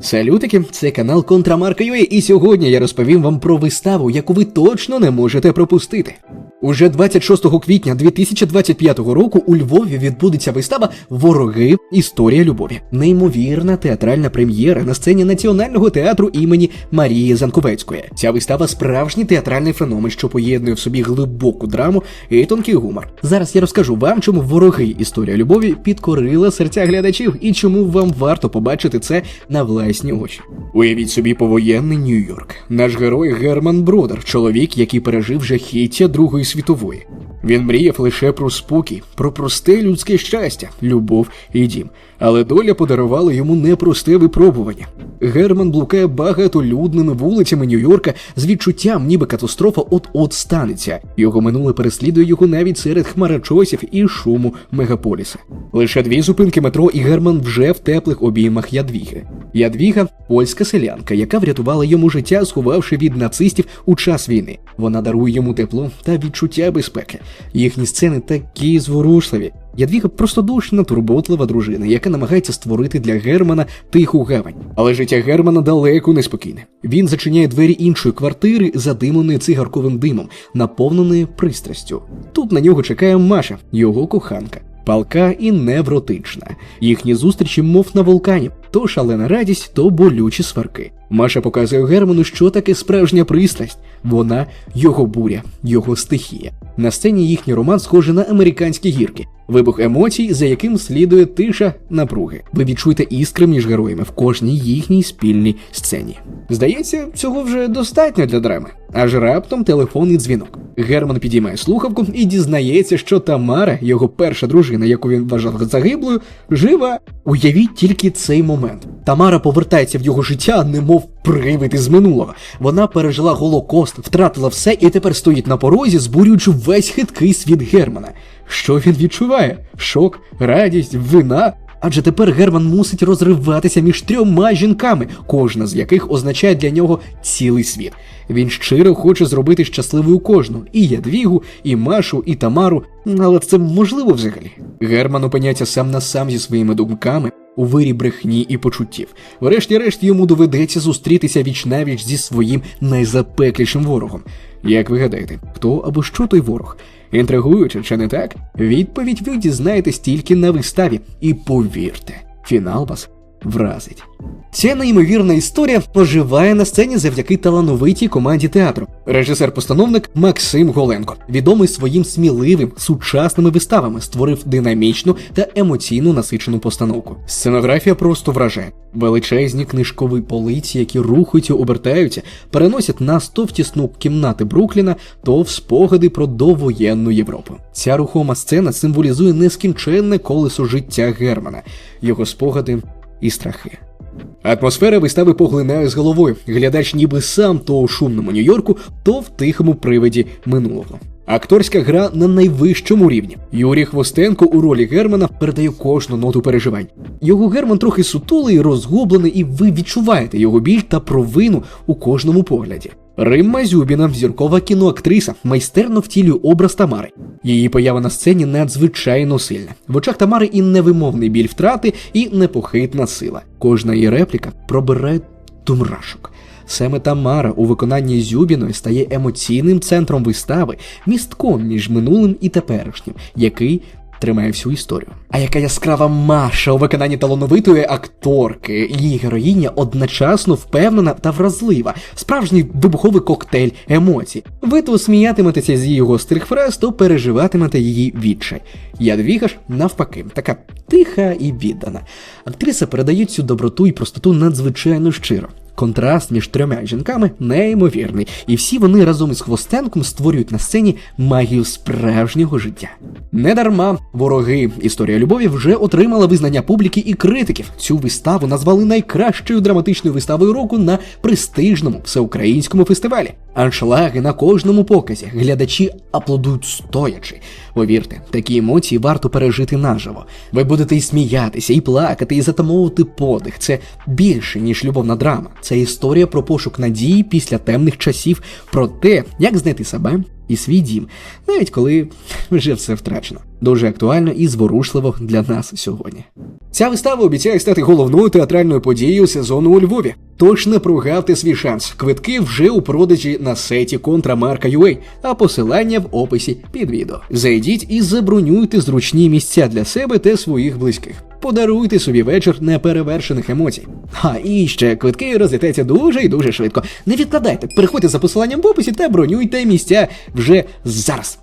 Салютики, це канал Контрамарка.ua і сьогодні я розповім вам про виставу, яку ви точно не можете пропустити. Уже 26 квітня 2025 року у Львові відбудеться вистава Вороги. Історія любові. Неймовірна театральна прем'єра на сцені Національного театру імені Марії Занковецької. Ця вистава справжній театральний феномен, що поєднує в собі глибоку драму і тонкий гумор. Зараз я розкажу вам, чому вороги історія любові підкорила серця глядачів і чому вам варто побачити це на власні очі. Уявіть собі повоєнний Нью-Йорк. Наш герой Герман Бродер, чоловік, який пережив жахіття Другої світової. Vitovui. Він мріяв лише про спокій, про просте людське щастя, любов і дім. Але доля подарувала йому непросте випробування. Герман блукає багатолюдними вулицями Нью-Йорка з відчуттям, ніби катастрофа от-от станеться. Його минуле переслідує його навіть серед хмарочосів і шуму мегаполіса. Лише дві зупинки метро, і Герман вже в теплих обіймах Ядвіги. Ядвіга польська селянка, яка врятувала йому життя, сховавши від нацистів у час війни. Вона дарує йому тепло та відчуття безпеки. Їхні сцени такі зворушливі. Ядвіга простодушна, турботлива дружина, яка намагається створити для Германа тиху гавань. Але життя Германа далеко не спокійне. Він зачиняє двері іншої квартири, задимленої цигарковим димом, наповненої пристрастю. Тут на нього чекає Маша, його коханка. Палка і невротична. Їхні зустрічі, мов на вулкані, то шалена радість, то болючі сварки. Маша показує Герману, що таке справжня пристрасть. Вона його буря, його стихія. На сцені їхній роман схожий на американські гірки, вибух емоцій, за яким слідує тиша напруги. Ви відчуєте іскри між героями в кожній їхній спільній сцені. Здається, цього вже достатньо для драми. Аж раптом телефонний дзвінок. Герман підіймає слухавку і дізнається, що Тамара, його перша дружина, яку він вважав загиблою, жива. Уявіть тільки цей момент. Тамара повертається в його життя, немов привид із минулого. Вона пережила голокост, втратила все і тепер стоїть на порозі, збурюючи весь хиткий світ Германа. Що він відчуває? Шок, радість, вина. Адже тепер Герман мусить розриватися між трьома жінками, кожна з яких означає для нього цілий світ. Він щиро хоче зробити щасливою кожну і Ядвігу, і Машу, і Тамару. Але це можливо взагалі. Герман опиняється сам на сам зі своїми думками у вирі брехні і почуттів. Врешті-решт йому доведеться зустрітися віч навіч зі своїм найзапеклішим ворогом. Як ви гадаєте, хто або що той ворог? Інтригуюче, чи не так? Відповідь ви дізнаєтесь тільки на виставі. І повірте, фінал вас вразить. Ця неймовірна історія оживає на сцені завдяки талановитій команді театру. Режисер-постановник Максим Голенко, відомий своїм сміливим сучасними виставами, створив динамічну та емоційно насичену постановку. Сценографія просто вражає. Величезні книжкові полиці, які рухаються, обертаються, переносять нас то в тісну кімнати Брукліна, то в спогади про довоєнну Європу. Ця рухома сцена символізує нескінченне колесо життя Германа, його спогади і страхи. Атмосфера вистави поглинає з головою. Глядач ніби сам то у шумному Нью-Йорку, то в тихому привиді минулого. Акторська гра на найвищому рівні. Юрій Хвостенко у ролі Германа передає кожну ноту переживань. Його Герман трохи сутулий, розгублений, і ви відчуваєте його біль та провину у кожному погляді. Римма Зюбіна, зіркова кіноактриса, майстерно втілює образ Тамари. Її поява на сцені надзвичайно сильна. В очах Тамари і невимовний біль втрати, і непохитна сила. Кожна її репліка пробирає до. Саме Тамара у виконанні Зюбіної стає емоційним центром вистави, містком між минулим і теперішнім, який тримає всю історію. А яка яскрава Маша у виконанні талановитої акторки, її героїня одночасно впевнена та вразлива, справжній вибуховий коктейль емоцій. Ви то сміятиметеся з її гострих фраз, то переживатимете її відчай. Ядвіга ж навпаки, така тиха і віддана. Актриса передає цю доброту і простоту надзвичайно щиро. Контраст між трьома жінками неймовірний, і всі вони разом із Хвостенком створюють на сцені магію справжнього життя. Недарма вороги історія любові вже отримала визнання публіки і критиків. Цю виставу назвали найкращою драматичною виставою року на престижному всеукраїнському фестивалі. Аншлаги на кожному показі глядачі аплодують стоячи. Повірте, такі емоції варто пережити наживо. Ви будете і сміятися, і плакати, і затамовувати подих. Це більше, ніж любовна драма. Це історія про пошук надії після темних часів, про те, як знайти себе і свій дім, навіть коли вже все втрачено. Дуже актуально і зворушливо для нас сьогодні. Ця вистава обіцяє стати головною театральною подією сезону у Львові. Тож не прогавте свій шанс. Квитки вже у продажі на сайті Контрамарка.ua, а посилання в описі під відео. Зайдіть і забронюйте зручні місця для себе та своїх близьких. Подаруйте собі вечір неперевершених емоцій. А і ще квитки розлітаються дуже і дуже швидко. Не відкладайте, переходьте за посиланням в описі та бронюйте місця вже зараз.